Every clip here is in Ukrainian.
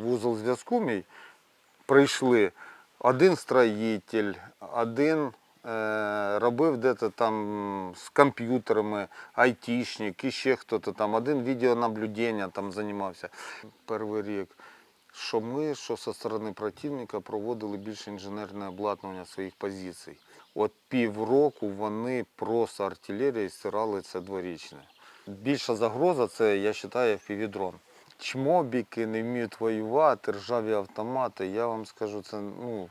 вузол зв'язку мій, прийшли один строїтель, один е, робив де-то там з комп'ютерами, айтішник, і ще хтось там, один відеонаблюдення там займався. Перший рік. Що ми, що зі сторони противника проводили більше інженерне обладнання своїх позицій. От півроку вони просто артилерією стирали це дворічне. Більша загроза це, я вважаю, фівідрон. Чмобіки не вміють воювати, ржаві автомати. Я вам скажу, це ну.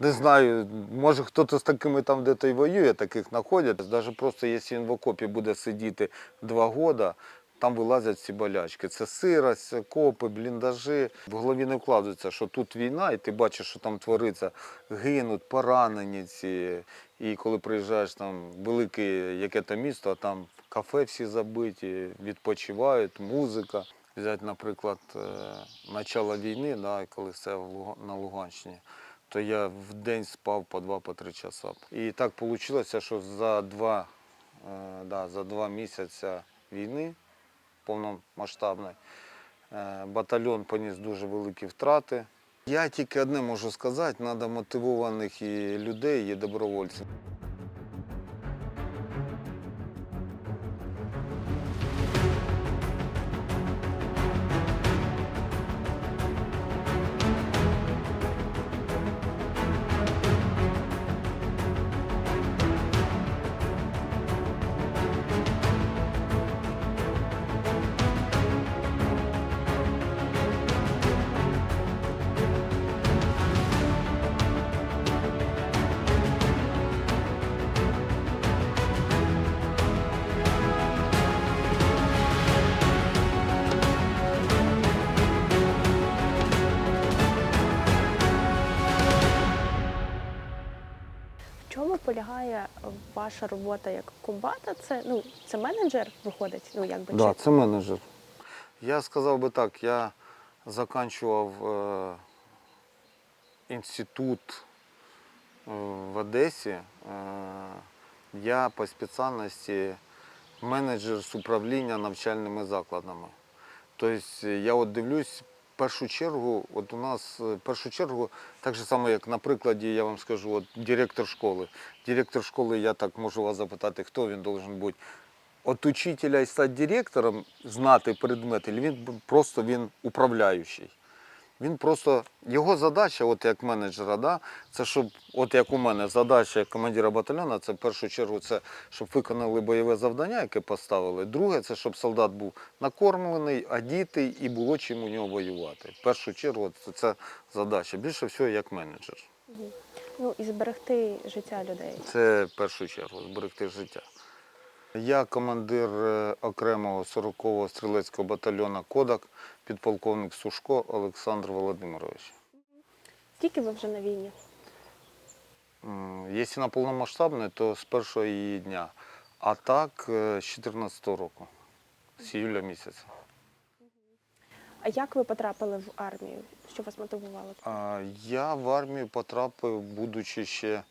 Не знаю, може хтось з такими там де то й воює, таких знаходять. Навіть просто якщо він в окопі буде сидіти два роки, там вилазять всі болячки. Це сирость, окопи, бліндажі. В голові не вкладається, що тут війна, і ти бачиш, що там твориться, гинуть, поранені ці. І коли приїжджаєш там велике яке то місто, а там кафе всі забиті, відпочивають, музика. Взяти, наприклад, е, начало війни, да, коли це в Луга- на Луганщині, то я в день спав по два по три часа. І так вийшло, що за два, е, да, за два місяці війни повномасштабної е, батальйон поніс дуже великі втрати. Я тільки одне можу сказати, треба мотивованих і людей, і добровольців. Ваша робота як комбата? Це ну це менеджер виходить, ну якби Да, чи це менеджер. Я сказав би так, я закінчував е, інститут е, в Одесі. Е, я по спеціальності менеджер з управління навчальними закладами. Тобто я от дивлюсь, першу чергу, от у нас е, першу чергу, так же само, як на прикладі, я вам скажу, от директор школи. Директор школи, я так можу вас запитати, хто він должен бути. От учителя і стати директором, знати предмети, він просто він управляючий. Він просто, його задача, от як менеджера, да, це щоб, от як у мене, задача як командира батальйону, це в першу чергу, це щоб виконали бойове завдання, яке поставили. Друге, це щоб солдат був накормлений, одітий і було чим у нього воювати. В першу чергу, це, це задача. Більше всього як менеджер. ну і зберегти життя людей. Це в першу чергу зберегти життя. Я командир е, окремого 40-го стрілецького батальйону Кодак, підполковник Сушко Олександр Володимирович. Скільки ви вже на війні? Якщо на повномасштабне, то з першого її дня. А так е, з 14 року, з іюля місяця. А як ви потрапили в армію? Що вас мотивувало? Я в армію потрапив, будучи ще,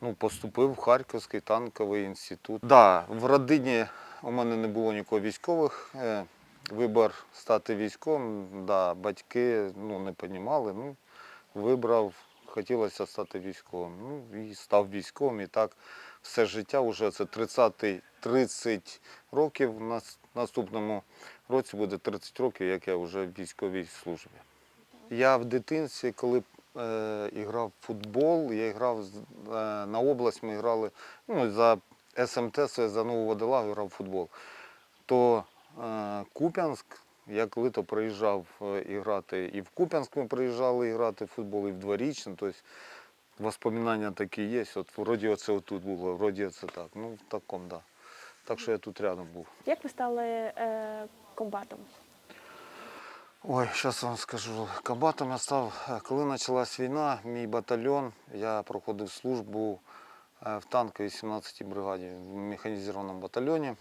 ну, поступив в Харківський танковий інститут. Да, в родині у мене не було нікого військових. Е, Вибір стати військовим, да, батьки ну, не розуміли. Ну, вибрав, хотілося стати військовим. Ну, і став військовим. І так все життя, вже це 30, 30 років. На наступному році буде 30 років, як я вже в військовій службі. Я в дитинстві, коли е, грав в футбол, я грав е, на область, ми грали ну, за СМТ, за Нову Водолагу грав футбол. То е, Куп'янськ, я коли то приїжджав і грати, і в Куп'янськ ми приїжджали і грати в футбол, і в дворічне. Тобто воспоминання такі є. От вроді оце отут було, вроді це так. Ну, в такому, так. Да. Так що я тут рядом був. Як ви стали е, комбатом? Ой, зараз вам скажу. Комбатом я став, е, коли почалась війна, мій батальйон, я проходив службу е, в танковій 17-й бригаді, в механізованому батальйоні.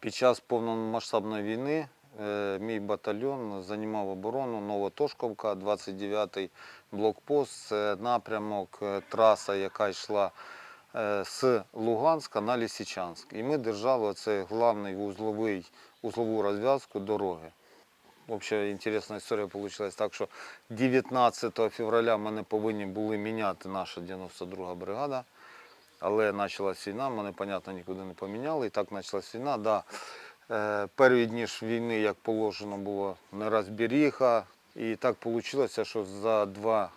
Під час повномасштабної війни е, мій батальйон займав оборону Новотошковка, 29-й блокпост, це напрямок, траса, яка йшла з Луганська на Лісичанськ. І ми держали оце головний вузловий, вузлову розв'язку дороги. Взагалі інтересна історія вийшла так, що 19 февраля мене повинні були міняти наша 92 бригада. Але почалась війна, мене, понятно, нікуди не поміняли. І так почалась війна. Да. Е, перші дні ж війни, як положено, було нерозберіха. І так вийшло, що за два,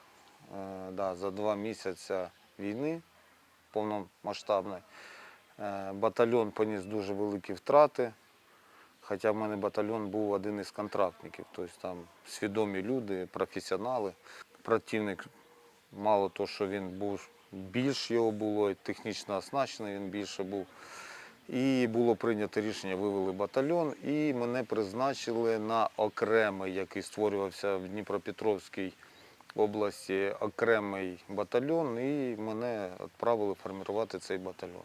е, да, за два місяці війни повномасштабної е, батальйон поніс дуже великі втрати. Хоча в мене батальйон був один із контрактників, тобто там свідомі люди, професіонали. Противник, мало того, що він був більш його було, технічно оснащений він більше був. І було прийнято рішення, вивели батальйон, і мене призначили на окремий, який створювався в Дніпропетровській області, окремий батальйон, і мене відправили формувати цей батальйон.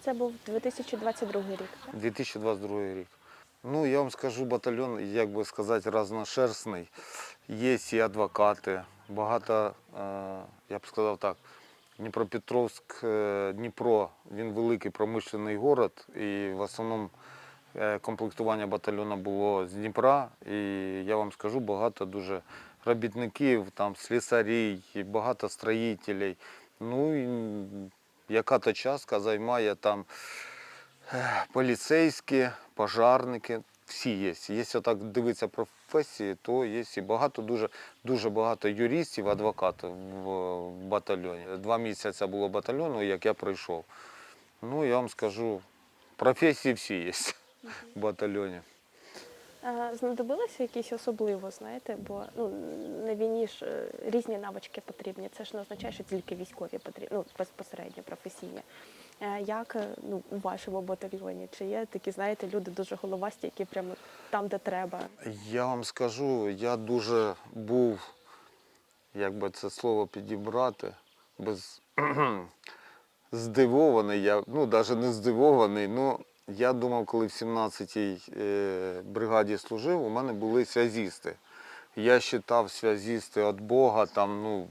Це був 2022 рік. 2022 рік. Ну, я вам скажу, батальйон, як би сказати, разношерстний. Є і адвокати, багато, е, я б сказав так, Дніпропетровськ, е, Дніпро, він великий промишлений город, і в основному е, комплектування батальйону було з Дніпра. І я вам скажу, багато дуже робітників, там, слісарів, багато строїтелей. Ну, і яка-то частка займає там поліцейські, пожарники, всі є. Якщо так дивитися професії, то є і багато, дуже, дуже багато юристів, адвокатів в, батальйоні. Два місяці було батальйону, як я прийшов. Ну, я вам скажу, професії всі є в батальйоні. Знадобилося якісь особливо, знаєте, бо ну, на війні ж е, різні навички потрібні. Це ж не означає, що тільки військові потрібні, ну, безпосередньо професійні. Е, Як е, ну, у вашому батальйоні? Чи є такі, знаєте, люди дуже головасті, які прямо там, де треба? Я вам скажу, я дуже був, як би це слово підібрати, без здивований. Я, ну, навіть не здивований. Ну, я думав, коли в 17-й е, бригаді служив, у мене були связісти. Я вважав связісти від Бога, там, ну,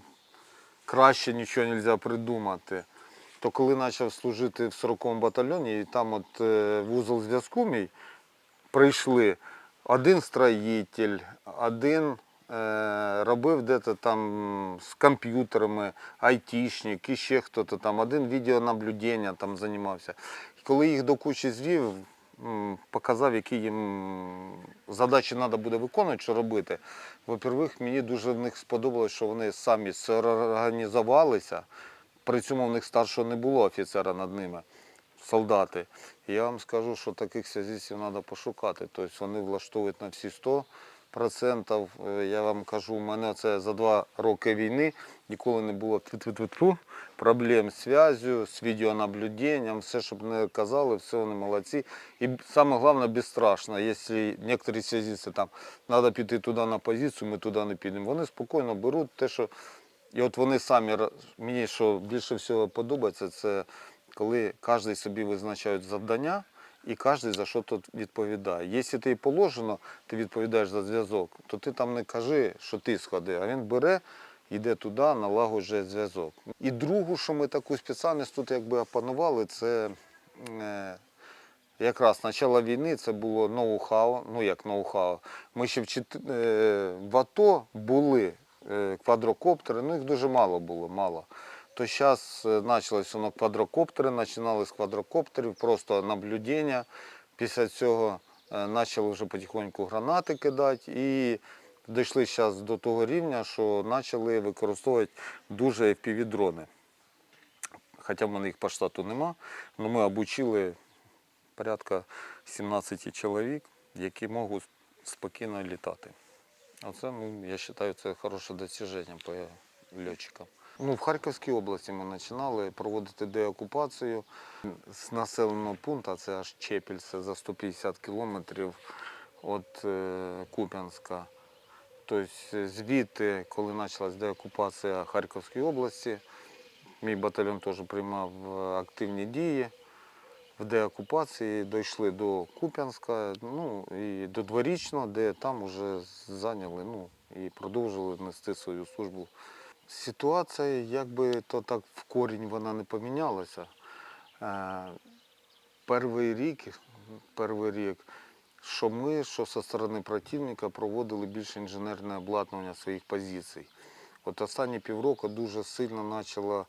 краще нічого не можна придумати. То коли почав служити в 40-му батальйоні, і там от е, вузол зв'язку мій, прийшли один строїтель, один е, робив де-то там з комп'ютерами, айтішник, і ще хтось там, один відеонаблюдення там займався. І коли їх до кучі звів, показав, які їм задачі треба буде виконувати, що робити. Во-первых, мені дуже в них сподобалось, що вони самі зорганізувалися. При цьому в них старшого не було офіцера над ними солдати. Я вам скажу, що таких связистів треба пошукати. Тобто вони влаштовують на всі 100%. Е, Я вам кажу, у мене це за два роки війни ніколи не було проблем з зв'язю, з відеонаблюденням, все, щоб не казали, все вони молодці. І саме головне, безстрашно. Якщо некоторі связисти там треба піти туди на позицію, ми туди не підемо. Вони спокійно беруть те, що і от вони самі мені що більше всього подобається, це коли кожен собі визначає завдання і кожен за що тут відповідає. Якщо ти положено, ти відповідаєш за зв'язок, то ти там не кажи, що ти сходи, а він бере, йде туди, налагоджує зв'язок. І другу, що ми таку спеціальність тут якби опанували, це е, якраз почало війни це було ноу-хау, ну як ноу-хау. Ми ще в, е, в АТО були квадрокоптери, ну їх дуже мало було, мало. То зараз почалось воно квадрокоптери, починали з квадрокоптерів, просто наблюдення. Після цього е, почали вже потихоньку гранати кидати і дійшли зараз до того рівня, що почали використовувати дуже FPV-дрони. Хоча в мене їх по штату нема, але ми обучили порядка 17 чоловік, які можуть спокійно літати. Оце, ну, я вважаю, це хороше досягнення по льотчикам. Ну, в Харківській області ми починали проводити деокупацію з населеного пункту, це аж Чепіль, це за 150 кілометрів від е, Куп'янська. Тобто звідти, коли почалась деокупація Харківської області, мій батальйон теж приймав е, активні дії в деокупації, дійшли до Куп'янська, ну і до Дворічного, де там вже зайняли ну, і продовжили нести свою службу. Ситуація, якби то так в корінь вона не помінялася. Е, Перший рік, перший рік що ми, що зі сторони противника проводили більше інженерне обладнання своїх позицій. От останні півроку дуже сильно почало,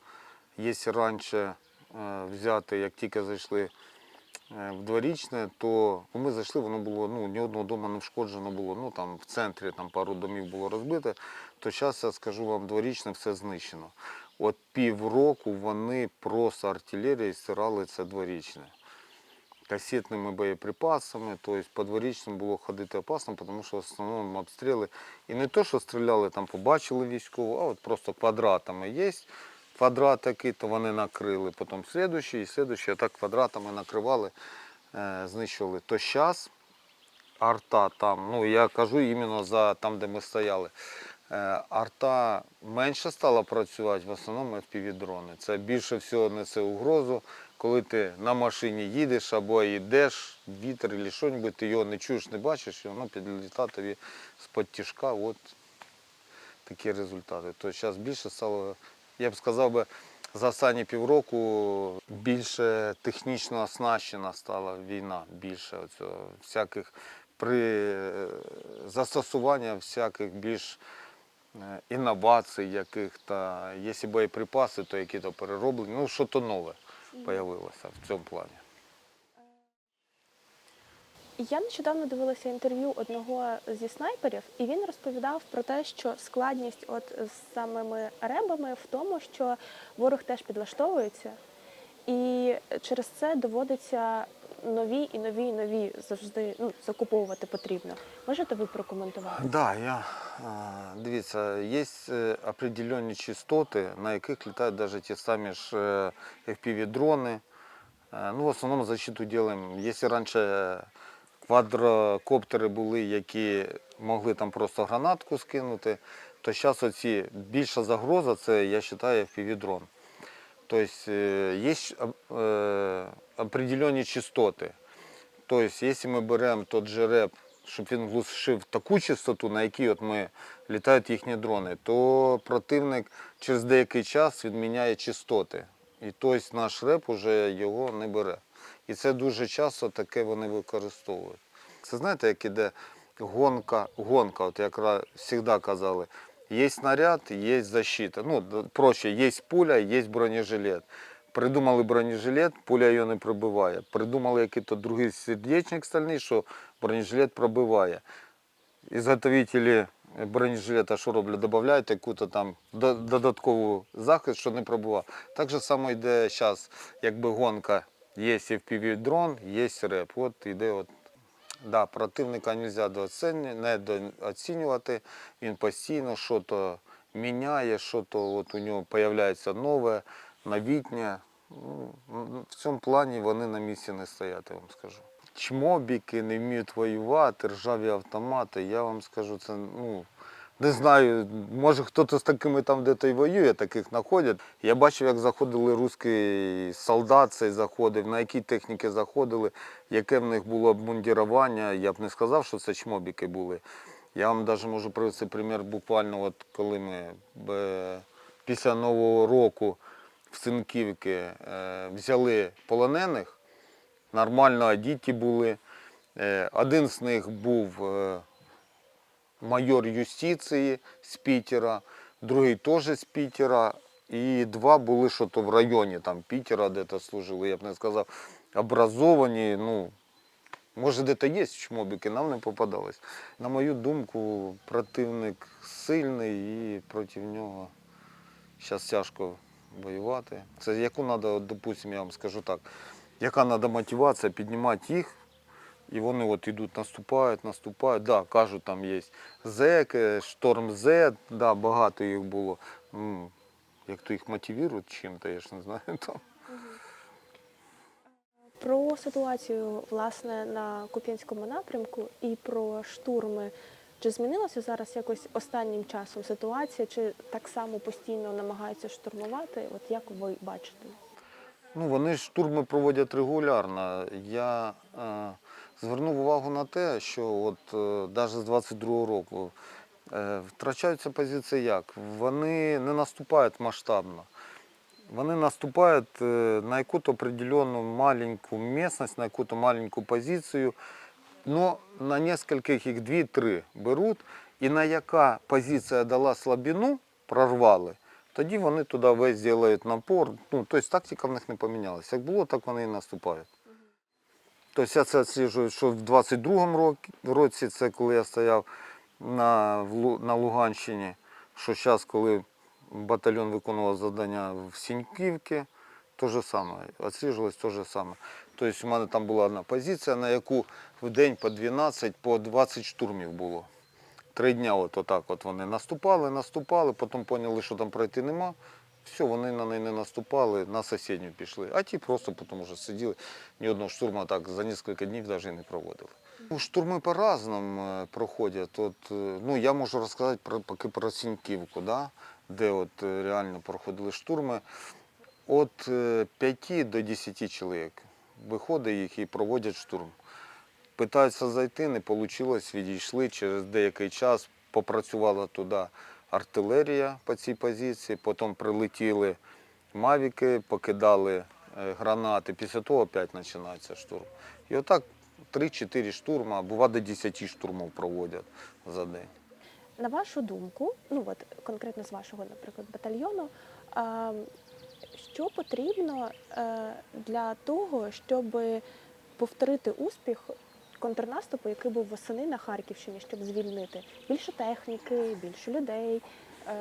якщо раніше взяти, як тільки зайшли е, в дворічне, то ми зайшли, воно було, ну, ні одного дому не вшкоджено було, ну там в центрі там пару домів було розбите, то зараз я скажу вам, дворічне все знищено. От півроку вони просто артилерією стирали це дворічне. Касетними боєприпасами, тобто по дворічним було ходити опасно, тому що в основному обстріли. І не то, що стріляли, там побачили військову, а от просто квадратами є. Квадрат такий, то вони накрили, потім слідуючий, і слідуючий, а так квадратами накривали, е, знищували. То зараз арта там, ну я кажу іменно за там, де ми стояли. Е, Арта менше стала працювати, в основному FPV-дрони. Це більше всього несе угрозу, коли ти на машині їдеш або йдеш, вітер або щось, ти його не чуєш, не бачиш, і воно підлітає тобі з-під тяжка. От такі результати. То зараз більше стало, я б сказав би, за останні півроку більше технічно оснащена стала війна, більше оцього, всяких при е, застосування всяких більш е, інновацій яких та якщо боєприпаси, то які-то перероблені, ну що то нове з'явилося в цьому плані. Я нещодавно дивилася інтерв'ю одного зі снайперів, і він розповідав про те, що складність от з самими ребами в тому, що ворог теж підлаштовується, і через це доводиться нові і нові і нові завжди ну, закуповувати потрібно. Можете ви прокоментувати? Да, я дивіться, є е, определенні частоти, на яких літають навіть ті самі ж е, FPV-дрони. Е, Ну, в основному защиту робимо. Якщо раніше квадрокоптери були, які могли там просто гранатку скинути, то зараз оці більша загроза це, я вважаю, FPV-дрон. Тобто є определенні частоти. Тобто, якщо ми беремо тот же реп, щоб він глушив таку частоту, на якій от ми літають їхні дрони, то противник через деякий час відміняє частоти. І тобто наш реп уже його не бере. І це дуже часто таке вони використовують. Це знаєте, як іде гонка, гонка, от як завжди казали, є снаряд, є защита. Ну, проще, є пуля, є бронежилет. Придумали бронежилет, пуля його не пробиває. Придумали якийсь другий сердечник стальний, що бронежилет пробиває. Ізготовителі бронежилета що роблять? Додають якусь там додаткову захист, що не пробиває. Так же само йде зараз, якби гонка. Є FPV дрон, є реп. От іде от Да, противника не можна недооцінювати. Він постійно щось міняє, щось от у нього з'являється нове, новітнє. Ну, В цьому плані вони на місці не стоять, я вам скажу. Чмобіки не вміють воювати, ржаві автомати, я вам скажу, це ну. Не знаю, може хтось з такими там де-то й воює, таких знаходять. Я бачив, як заходили русський солдат, цей заходив, на якій техніки заходили, яке в них було обмундірування. Я б не сказав, що це чмобіки були. Я вам навіть можу привести примір буквально, от коли ми після Нового року в Синківці е, взяли полонених, нормально одіті були. Е, Один з них був е, майор юстиції з Пітера, другий теж з Пітера, і два були що то в районі там Пітера, де то служили, я б не сказав, образовані, ну, може, де-то є чмобіки, нам не попадалось. На мою думку, противник сильний і проти нього зараз тяжко воювати. Це яку треба, допустимо, я вам скажу так, яка треба мотивація піднімати їх, і вони от йдуть, наступають, наступають. Да, кажуть, там є зеки, шторм З, да, багато їх було. Як то їх мотивують чим-то, я ж не знаю. Там. Про ситуацію власне на Куп'янському напрямку і про штурми. Чи змінилася зараз якось останнім часом ситуація, чи так само постійно намагаються штурмувати? От як ви бачите? Ну, вони штурми проводять регулярно. Я е, звернув увагу на те, що от е, навіть з 22-го року е, втрачаються позиції як? Вони не наступають масштабно. Вони наступають е, на якусь определенну маленьку місцевість, на якусь маленьку позицію. но на нескольких їх дві-три беруть, і на яка позиція дала слабину, прорвали, тоді вони туди весь зроблять напор. Ну, тобто тактика в них не помінялася. Як було, так вони і наступають. Тобто я це відслежую, що в 22-му році- це коли я стояв на, на Луганщині, що зараз, коли батальйон виконував завдання в Сіньківці, то же саме, відслежувалось то же саме. Тобто у мене там була одна позиція, на яку в день по 12, по 20 штурмів було. Три дня от отак от вони наступали, наступали, потім поняли, що там пройти нема. Все, вони на неї не наступали, на сусідню пішли. А ті просто потім вже сиділи. Ні одного штурму так за кілька днів навіть не проводили. Ну, штурми по-разному е, проходять. От, е, ну, я можу розказати про, поки про Сіньківку, да? де от е, реально проходили штурми. От 5 до 10 чоловік виходить їх і проводять штурм. Питаються зайти, не вийшло, відійшли. Через деякий час попрацювала туди артилерія по цій позиції, потім прилетіли мавіки, покидали е, гранати. Після того опять починається штурм. І отак 3-4 штурма, бува до 10 штурмів проводять за день. На вашу думку, ну от конкретно з вашого, наприклад, батальйону, що потрібно е, для того, щоб повторити успіх контрнаступу, який був восени на Харківщині, щоб звільнити більше техніки, більше людей, е,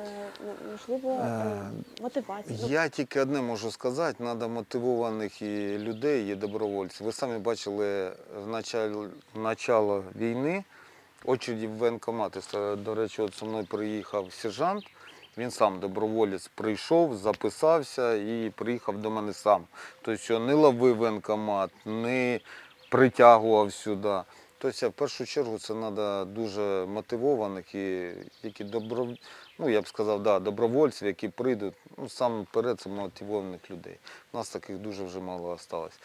можливо, е, Е, мотивації. Я тільки одне можу сказати, треба мотивованих і людей, і добровольців. Ви самі бачили в начало, війни очереді в воєнкомати. До речі, от зі мною приїхав сержант. Він сам доброволець прийшов, записався і приїхав до мене сам. Тобто що не ловив воєнкомат, не притягував сюди. Тобто в першу чергу це треба дуже мотивованих і які добро, ну я б сказав, да, добровольців, які прийдуть. Ну, саме вперед це мотивованих людей. У нас таких дуже вже мало залишилось.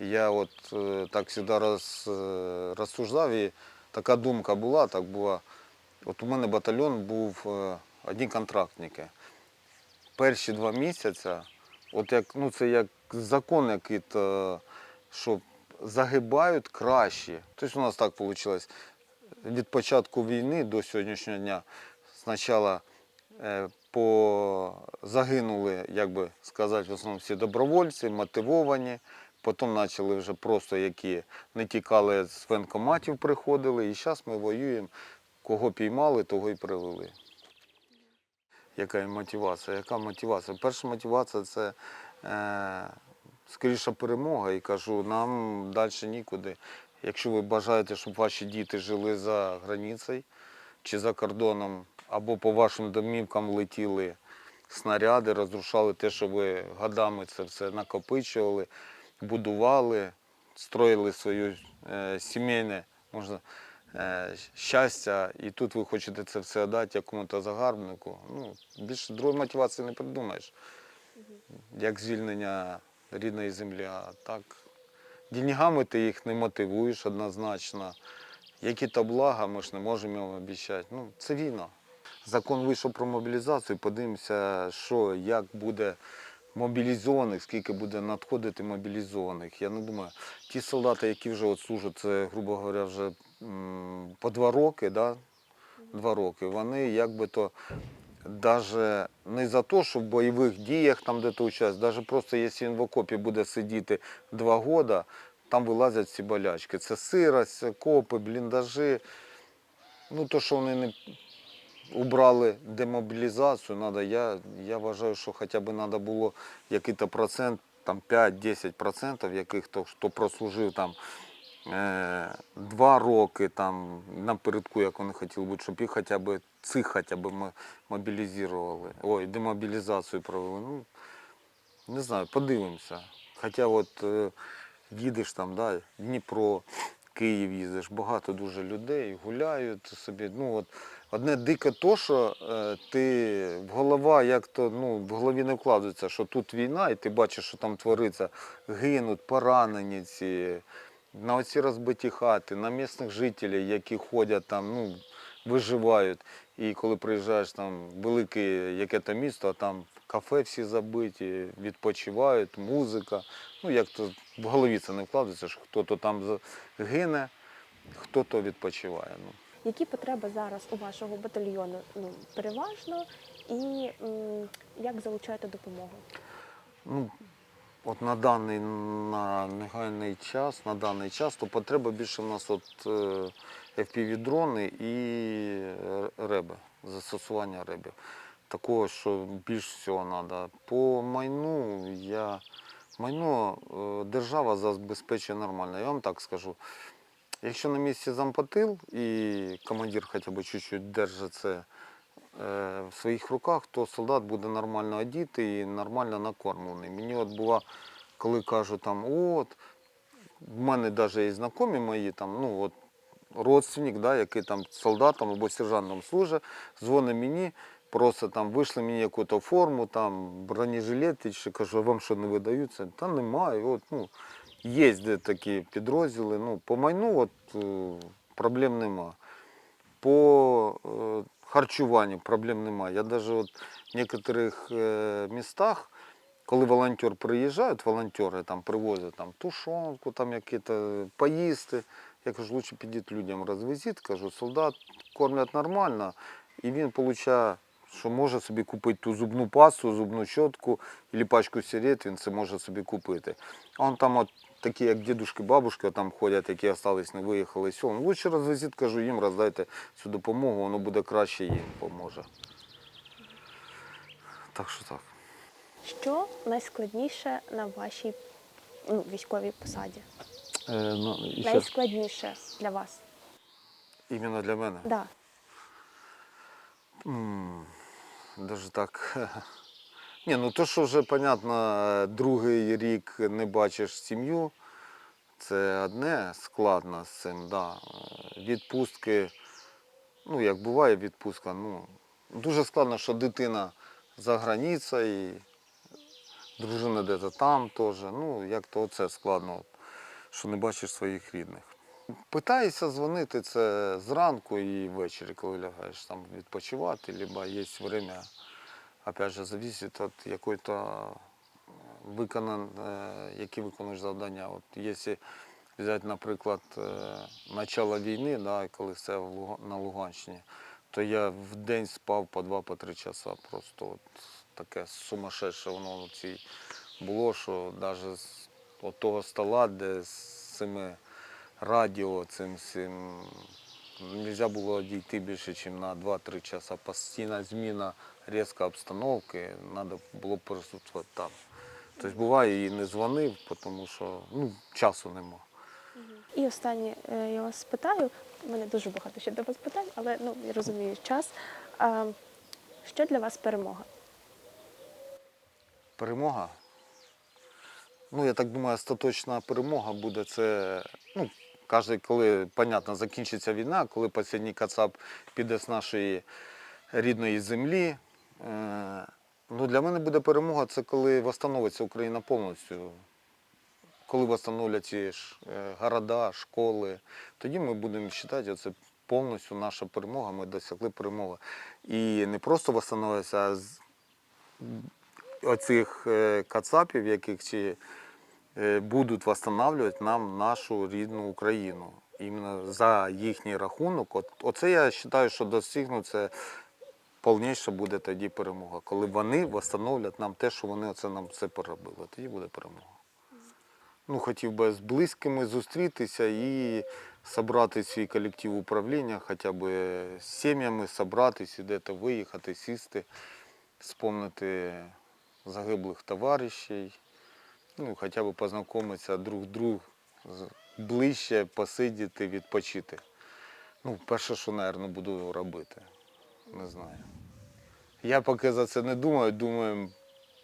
Я от е, так завжди роз, е, розсуждав, і така думка була, так була. От у мене батальйон був е, одні контрактники. Перші два місяці, от як, ну це як закон який то що загибають краще. Тобто у нас так вийшло. Від початку війни до сьогоднішнього дня спочатку е, по, загинули, як би сказати, в основному всі добровольці, мотивовані. Потім почали вже просто які не тікали з воєнкоматів, приходили. І зараз ми воюємо. Кого піймали, того і привели. Яка мотивація? Яка мотивація? Перша мотивація це е, скоріша перемога. І кажу, нам далі нікуди. Якщо ви бажаєте, щоб ваші діти жили за границею чи за кордоном, або по вашим домівкам летіли снаряди, розрушали те, що ви годами це все накопичували, будували, строїли своє е, сімейне, можна е, щастя, і тут ви хочете це все дати якому-то загарбнику. Ну, більше другої мотивації не придумаєш, як звільнення рідної землі. А так, деньгами ти їх не мотивуєш однозначно. Які то блага, ми ж не можемо їм обіцяти. Ну, це війна. Закон вийшов про мобілізацію, подивимося, що, як буде мобілізованих, скільки буде надходити мобілізованих. Я не думаю, ті солдати, які вже от служать, це, грубо говоря, вже по два роки, да? два роки, вони якби то навіть не за те, що в бойових діях там де-то участь, навіть просто якщо він в окопі буде сидіти два роки, там вилазять всі болячки. Це сирость, окопи, бліндажі. Ну, то, що вони не убрали демобілізацію, надо, я, я вважаю, що хоча б треба було який процент, там 5-10%, яких то, хто прослужив там два роки там напередку, як вони хотіли бути, щоб їх хоча б цих хоча б мобілізували. Ой, демобілізацію провели. Ну, не знаю, подивимося. Хоча от е, їдеш там, да, Дніпро, Київ їздиш, багато дуже людей гуляють собі. Ну, от, одне дике то, що е, ти в голова, як то ну, в голові не вкладається, що тут війна, і ти бачиш, що там твориться, гинуть, поранені ці, на оці розбиті хати, на місцевих жителів, які ходять там, ну, виживають. І коли приїжджаєш там велике яке то місто, а там кафе всі забиті, відпочивають, музика. Ну як то в голові це не вкладається, що хто-то там гине, хто-то відпочиває. Ну. Які потреби зараз у вашого батальйону ну, переважно, і м, як залучаєте допомогу? Ну, от на даний на негайний час, на даний час, то потреба більше в нас от е, FPV-дрони і реби, застосування ребів. Такого, що більш всього треба. По майну я майно е, держава забезпечує нормально. Я вам так скажу. Якщо на місці зампотил і командир хоча б чуть-чуть держить це в своїх руках, то солдат буде нормально одітий і нормально накормлений. Мені от була, коли кажуть там, от, в мене навіть є знайомі мої, там, ну от родственник, да, який там солдатом або сержантом служить, дзвонить мені, просто там вийшли мені якусь форму, там бронежилети, чи кажу, вам що не видаються? Та немає. От, ну, є де такі підрозділи. Ну, по майну от, е, проблем нема. По харчуванню проблем немає. Я навіть от в некоторих е, містах, коли волонтер приїжджає, волонтери там привозять там, тушонку, там поїсти. Я кажу, лучше підіть людям розвезіть, кажу, солдат кормлять нормально, і він отримує, що може собі купити ту зубну пасту, зубну щотку або пачку сигарет, він це може собі купити. А он там от такі, як дідушки, бабушки, там ходять, які остались, не виїхали з села. Ну, Лучше розвезіть, кажу, їм роздайте цю допомогу, воно буде краще їм поможе. Так що так. Що найскладніше на вашій ну, військовій посаді? Е, ну, і ще, Найскладніше для вас? іменно для мене. Да. М, Даже так. Ні, ну то, що вже, понятно, другий рік не бачиш сім'ю, це одне складно з цим, да. Е, Відпустки, ну як буває відпустка, ну дуже складно, що дитина за границею, дружина десь там теж. Ну, як то це складно, що не бачиш своїх рідних. Питаюся дзвонити це зранку і ввечері, коли лягаєш там відпочивати, либо є время, опять же, зависит від якої-то виконан, е, які виконуєш завдання. От якщо взяти, наприклад, е, начало війни, да, коли це на Луганщині, то я в день спав по два по три часа. Просто от таке сумасшедше воно цій було, що навіть з от того стола, де з цими радіо, цим всім не можна було дійти більше, ніж на 2-3 часа. Постійна зміна різка обстановки, треба було присутствувати там. Тобто буває і не дзвонив, тому що ну, часу нема. І останнє е, я вас спитаю. У мене дуже багато ще до вас питань, але ну я розумію час. А, що для вас перемога? Перемога. Ну, я так думаю, остаточна перемога буде це. Ну, каже, коли, понятно, закінчиться війна, коли останній кацап піде з нашої рідної землі. Е, ну, для мене буде перемога, це коли встановиться Україна повністю. Коли встановлять ж е, города, школи, тоді ми будемо вважати, це повністю наша перемога, ми досягли перемоги. І не просто встановиться, а з- оцих е, кацапів, яких чи будуть встановлювати нам нашу рідну Україну. Іменно за їхній рахунок. От, оце я вважаю, що це повніше буде тоді перемога. Коли вони встановлять нам те, що вони оце нам все поробили. Тоді буде перемога. Ну, хотів би з близькими зустрітися і зібрати свій колектив управління, хоча б з сім'ями зібратися, де-то виїхати, сісти, спомнити загиблих товаришів, ну, хоча б познайомитися друг з- ближче, посидіти, відпочити. Ну, перше, що, мабуть, буду робити. Не знаю. Я поки за це не думаю, думаю,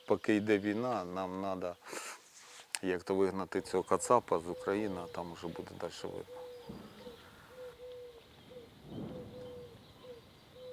поки йде війна, нам треба як то вигнати цього кацапа з України, а там вже буде далі видно.